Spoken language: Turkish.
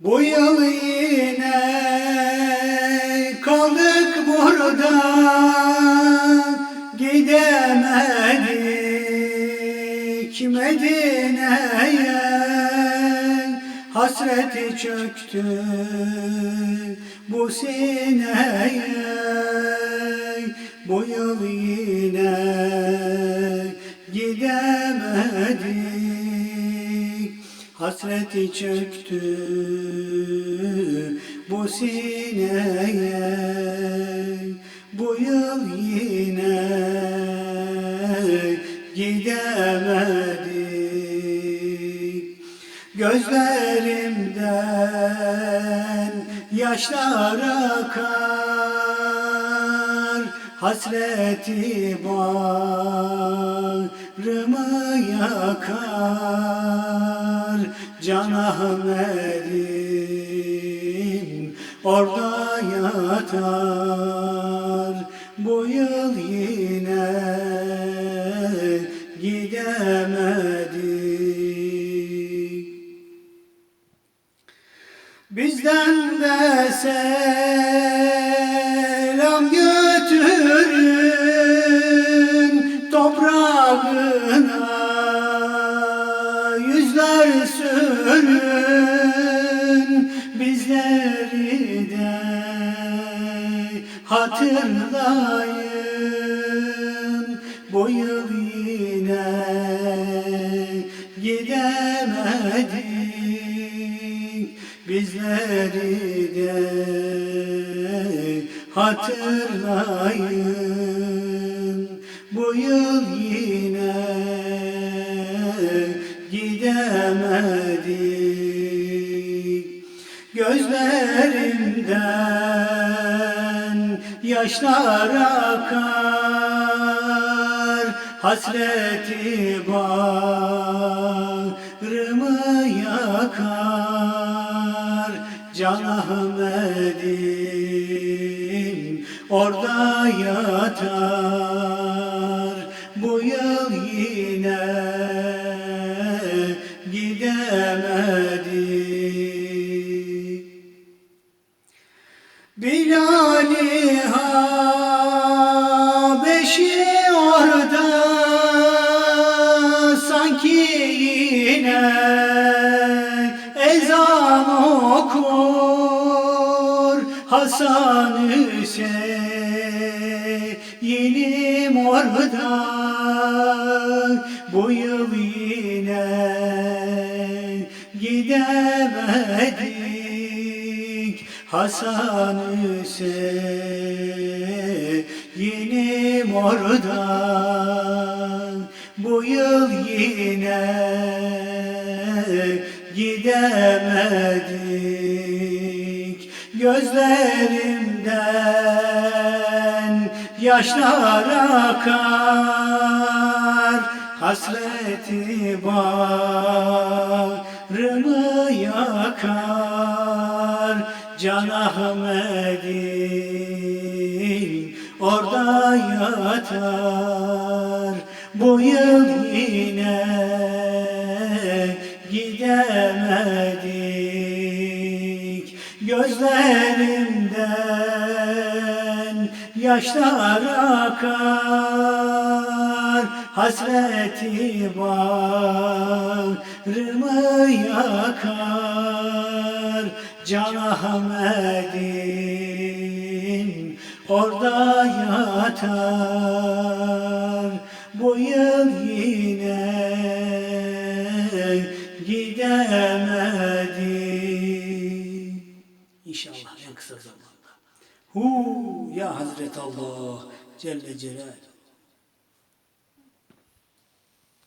Bu yıl yine kaldık burada. Gidemedik Medine'ye. Hasreti çöktü bu sineye. Bu yıl yine Hasreti çöktü bu sineye. Bu yıl yine gidemedik Gözlerimden yaşlar akar Hasreti bağrımı yakar Can Ahmet'im orada yatar. Bu yıl yine gidemedik. Bizden de selam hatırlayın. Bu yıl yine gidemedik. Bizleri de hatırlayın. Bu yıl yine yaşlar akar hasreti bağrımı yakar. Can Ahmet'im orada yatar. Bu yıl yine gidemedik. Bilal-i Habeşi orada sanki yine ezan okur. Hasan Hüseyin'im orada bu yıl Hasan Hüseyin'im orada bu yıl yine gidemedik. Gözlerimden yaşlar akar. Hasreti bağrımı yakar Can Ahmet'im orada yatar. Bu yıl yine gidemedik. Gözlerimden yaşlar akar. Hasreti bağrımı yakar Can Ahmet'im orada yatar Bu yıl yine gidemedik İnşallah en kısa zamanda. Hu ya Hazret Allah Celle Celaluhu.